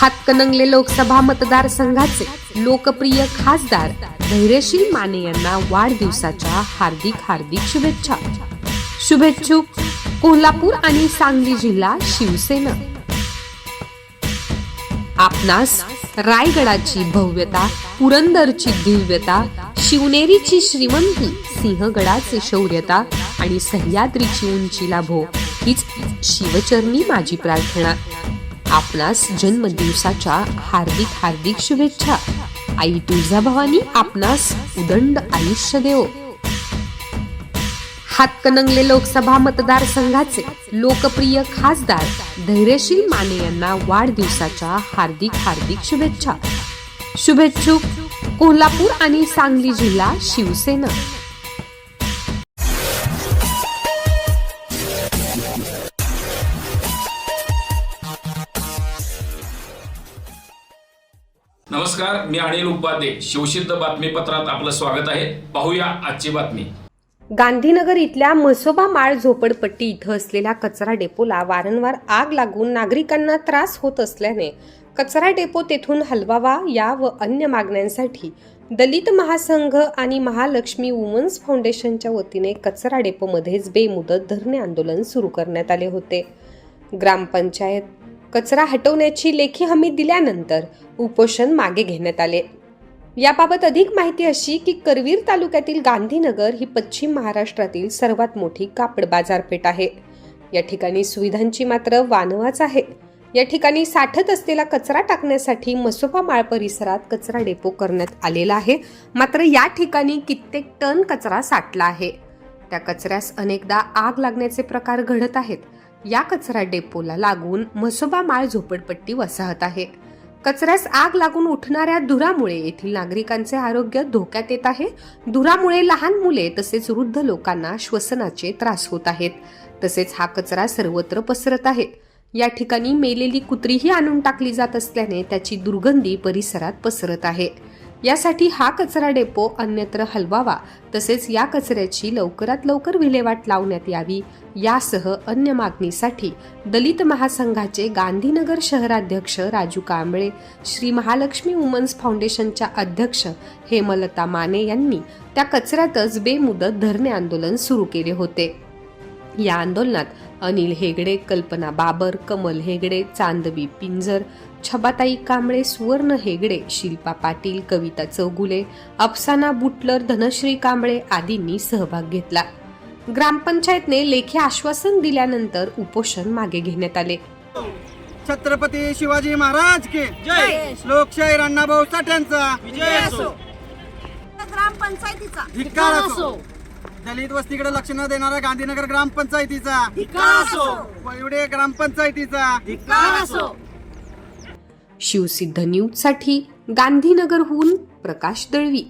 हातकणंगले लोकसभा मतदारसंघाचे लोकप्रिय खासदार धैर्यशील माने यांना वाढदिवसाच्या हार्दिक हार्दिक शुभेच्छा. शुभेच्छुक कोल्हापूर आणि सांगली जिल्हा शिवसेना. आपणास रायगडाची भव्यता पुरंदरची दिव्यता शिवनेरीची श्रीमंती सिंहगडाचे शौर्यता आणि सह्याद्रीची उंची लाभो हीच शिवचरणी माझी प्रार्थना. आपणास जन्मदिवसाच्या हार्दिक हार्दिक शुभेच्छा. आई तुळजाभवानी आपणास उदंड आयुष्य देव. हातकणंगले लोकसभा मतदारसंघाचे लोकप्रिय खासदार धैर्यशील माने यांना वाढदिवसाच्या हार्दिक हार्दिक शुभेच्छा. शुभेच्छुक कोल्हापूर आणि सांगली जिल्हा शिवसेना. नमस्कार मी अनिल उपाध्ये. शिवसिद्ध बातमीपत्रात आपलं स्वागत आहे. पाहूया आजची बातमी. गांधीनगर इथल्या म्हसोबा माळ झोपडपट्टी इथं असलेल्या कचरा डेपोला वारंवार आग लागून नागरिकांना त्रास होत असल्याने कचरा डेपो तेथून हलवावा या व अन्य मागण्यांसाठी दलित महासंघ आणि महालक्ष्मी वुमन्स फाउंडेशनच्या वतीने कचरा डेपोमध्येच बेमुदत धरणे आंदोलन सुरू करण्यात आले होते. ग्रामपंचायत कचरा हटवण्याची लेखी हमी दिल्यानंतर उपोषण मागे घेण्यात आले. याबाबत अधिक माहिती अशी की करवीर तालुक्यातील गांधीनगर ही पश्चिम महाराष्ट्रातील सर्वात मोठी कापड बाजारपेठ आहे. या ठिकाणी सुविधांची मात्र वानवाच आहे. या ठिकाणी साठत असलेला कचरा टाकण्यासाठी मसोबा माळ परिसरात कचरा डेपो करण्यात आलेला आहे. मात्र या ठिकाणी कित्येक टन कचरा साठला आहे. त्या कचऱ्यास अनेकदा आग लागण्याचे प्रकार घडत आहेत. या कचरा डेपोला लागून म्हसोबा माळ झोपडपट्टी वसाहत आहे. कचऱ्यास आग लागून उठणाऱ्या धुरामुळे येथील नागरिकांचे आरोग्य धोक्यात येत आहे. धुरामुळे लहान मुले तसेच वृद्ध लोकांना श्वसनाचे त्रास होत आहेत. तसेच हा कचरा सर्वत्र पसरत आहे. या ठिकाणी मेलेली कुत्रीही आणून टाकली जात असल्याने त्याची दुर्गंधी परिसरात पसरत आहे. यासाठी हा कचरा डेपो अन्यत्र हलवावा. तसेच या कचऱ्याची लवकरात लवकर विल्हेवाट लावण्यात यावी. यासह अन्य मागणीसाठी दलित महासंघाचे गांधीनगर शहराध्यक्ष राजू कांबळे श्री महालक्ष्मी वुमन्स फाउंडेशनच्या अध्यक्ष हेमलता माने यांनी त्या कचऱ्यातच बेमुदत धरणे आंदोलन सुरू केले होते. या आंदोलनात अनिल हेगडे कल्पना बाबर कमल हेगडे चांदवी पिंजर छबाताई कांबळे सुवर्ण हेगडे शिल्पा पाटील कविता चौगुले अफसाना बुटलर धनश्री कांबळे आदींनी सहभाग घेतला. ग्रामपंचायतने लेखी आश्वासन दिल्यानंतर उपोषण मागे घेण्यात आले. छत्रपती शिवाजी महाराज के जय. लोकशाही अण्णाभाऊ साठ्यांचा विजय असो. ग्रामपंचायतीचा धिक्कार असो. दलित वस्तीकडे लक्ष न देणाऱ्या गांधीनगर ग्रामपंचायतीचा. धिक्कार असो ग्रामपंचायतीचा. धिक्कार असो शिवसिद्ध न्यूजसाठी गांधीनगरहून प्रकाश दळवी.